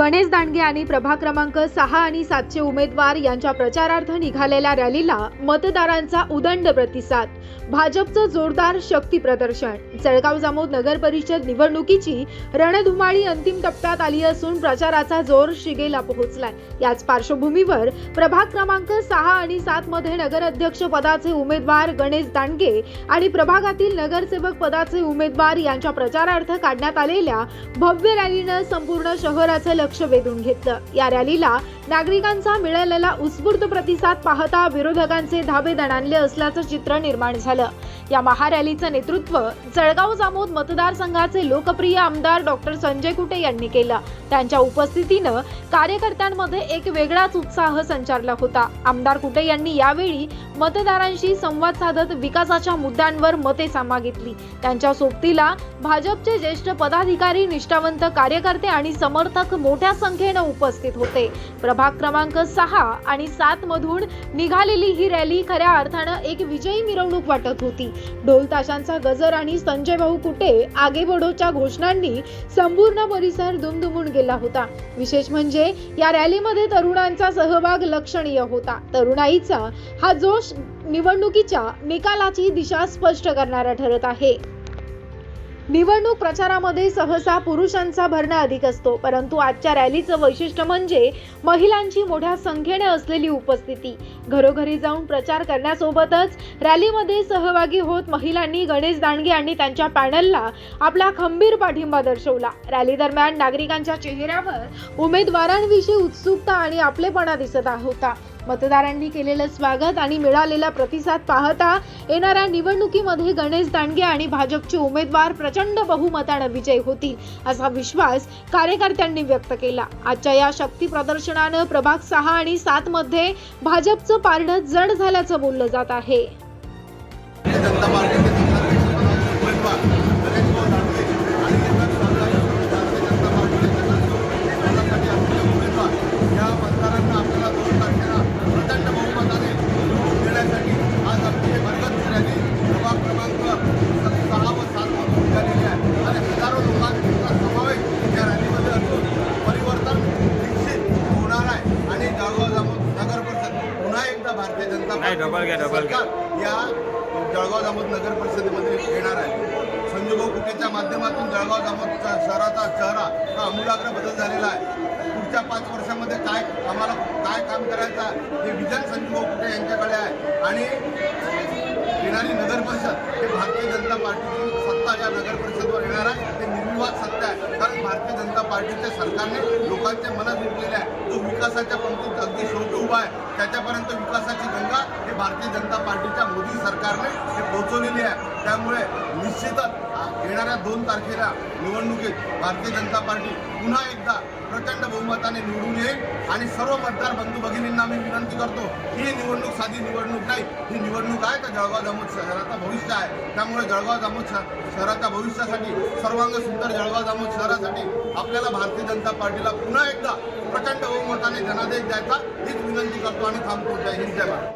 गणेश दांडगे आणि प्रभाग क्रमांक सहा आणि सातचे उमेदवार यांच्या प्रचारार्थ निघालेल्या रॅलीला मतदारांचा उदंड प्रतिसाद. भाजपचं जोरदार शक्ती प्रदर्शन. जळगाव जामोद नगर परिषद निवडणुकीची रणधुमाळी अंतिम टप्प्यात आली असून प्रचाराचा जोर शिगेला पोहोचलाय. याच पार्श्वभूमीवर प्रभाग क्रमांक सहा आणि सात मध्ये नगराध्यक्ष पदाचे उमेदवार गणेश दांडगे आणि प्रभागातील नगरसेवक पदाचे उमेदवार यांच्या प्रचारार्थ काढण्यात आलेल्या भव्य रॅलीनं संपूर्ण शहराचं लक्ष वेधून घेतलं. या रॅलीला नागरिकांचा मिळालेला उत्स्फूर्त प्रतिसाद पाहता विरोधकांचे धाबे दणाणले असल्याचं चित्र निर्माण झालं. या महारॅलीचं नेतृत्व जळगाव जामोद मतदारसंघाचे लोकप्रिय आमदार डॉक्टर संजय कुटे यांनी केलं. त्यांच्या उपस्थितीनं कार्यकर्त्यांमध्ये एक वेगळाच उत्साह संचारला होता. आमदार कुटे यांनी यावेळी मतदारांशी संवाद साधत विकासाच्या मुद्द्यांवर मते सामागितली त्यांच्या सोबतीला भाजपचे ज्येष्ठ पदाधिकारी निष्ठावंत कार्यकर्ते आणि समर्थक मोठ्या संख्येनं उपस्थित होते. प्रभाग क्रमांक सहा आणि सात मधून निघालेली ही रॅली खऱ्या अर्थानं एक विजयी मिरवणूक वाटत होती. ढोल ताशांचा गजर आणि संजय भाऊ कुटे आगे बडोच्या घोषणांनी संपूर्ण परिसर दुमदुमून गेला होता. विशेष म्हणजे या रॅलीमध्ये तरुणांचा सहभाग लक्षणीय होता. तरुणाईचा हा जोश निवडणुकीच्या निकालाची दिशा स्पष्ट करणारा ठरत आहे. निवडणूक प्रचारामध्ये सहसा पुरुषांचा भरणा अधिक असतो परंतु आजच्या रॅलीचं वैशिष्ट्य म्हणजे महिलांची मोठ्या संख्येने असलेली उपस्थिती. घरोघरी जाऊन प्रचार करण्यासोबतच रॅलीमध्ये सहभागी होत महिलांनी गणेश दांडगे आणि त्यांच्या पॅनलला आपला खंबीर पाठिंबा दर्शवला. रॅली दरम्यान नागरिकांच्या चेहऱ्यावर उमेदवारांविषयी उत्सुकता आणि आपलेपणा दिसत होता. मतदारांनी केलेलं स्वागत आणि मिळालेला प्रतिसाद पाहता येणाऱ्या निवडणुकीमध्ये गणेश दांडगे आणि भाजपचे उमेदवार प्रचंड बहुमतानं विजयी होतील असा विश्वास कार्यकर्त्यांनी व्यक्त केला. आजच्या या शक्ती प्रदर्शनानं प्रभाग सहा आणि सात मध्ये भाजपचं पारणं जड झाल्याचं बोललं जात आहे. जनता या जळगाव जामोद नगर परिषदेमध्ये येणार आहे. संजूभाऊ कुटेच्या माध्यमातून जळगाव जामोदचा शहराचा चेहरा हा आमूलाग्र बदल झालेला आहे. पुढच्या पाच वर्षामध्ये काय आम्हाला काय काम करायचं आहे हे विजन संजूभाऊ कुटे यांच्याकडे आहे. आणि येणारी नगर परिषद हे भारतीय जनता पार्टीची सत्ता या नगर परिषदवर येणार आहे ते निर्विवाद सत्ता आहे. भारतीय जनता पार्टीच्या सरकारने लोकांचे मनात जिंकलेले आहे. जो विकासाच्या पंक्तीत अगदी शेवटी उभा आहे त्याच्यापर्यंत विकासाची गंगा हे भारतीय जनता पार्टीच्या मोदी सरकारने हे पोहोचवलेली आहे. त्यामुळे निश्चितच येणाऱ्या दोन तारखेला निवडणुकीत भारतीय जनता पार्टी पुन्हा एकदा प्रचंड बहुमताने निवडून येईल आणि सर्व मतदार बंधू भगिनींना मी विनंती करतो ही निवडणूक साधी निवडणूक नाही. ही निवडणूक आहे तर जळगाव जामोद शहराचं भविष्य आहे. त्यामुळे जळगाव जामोद शहराच्या भविष्यासाठी सर्वांग सुंदर जळगाव जामोद शहरासाठी आपल्याला भारतीय जनता पार्टीला पुन्हा एकदा प्रचंड बहुमताने जनादेश द्यायचा हीच विनंती करतो आणि थांबतो. जय हिंद जय भारत.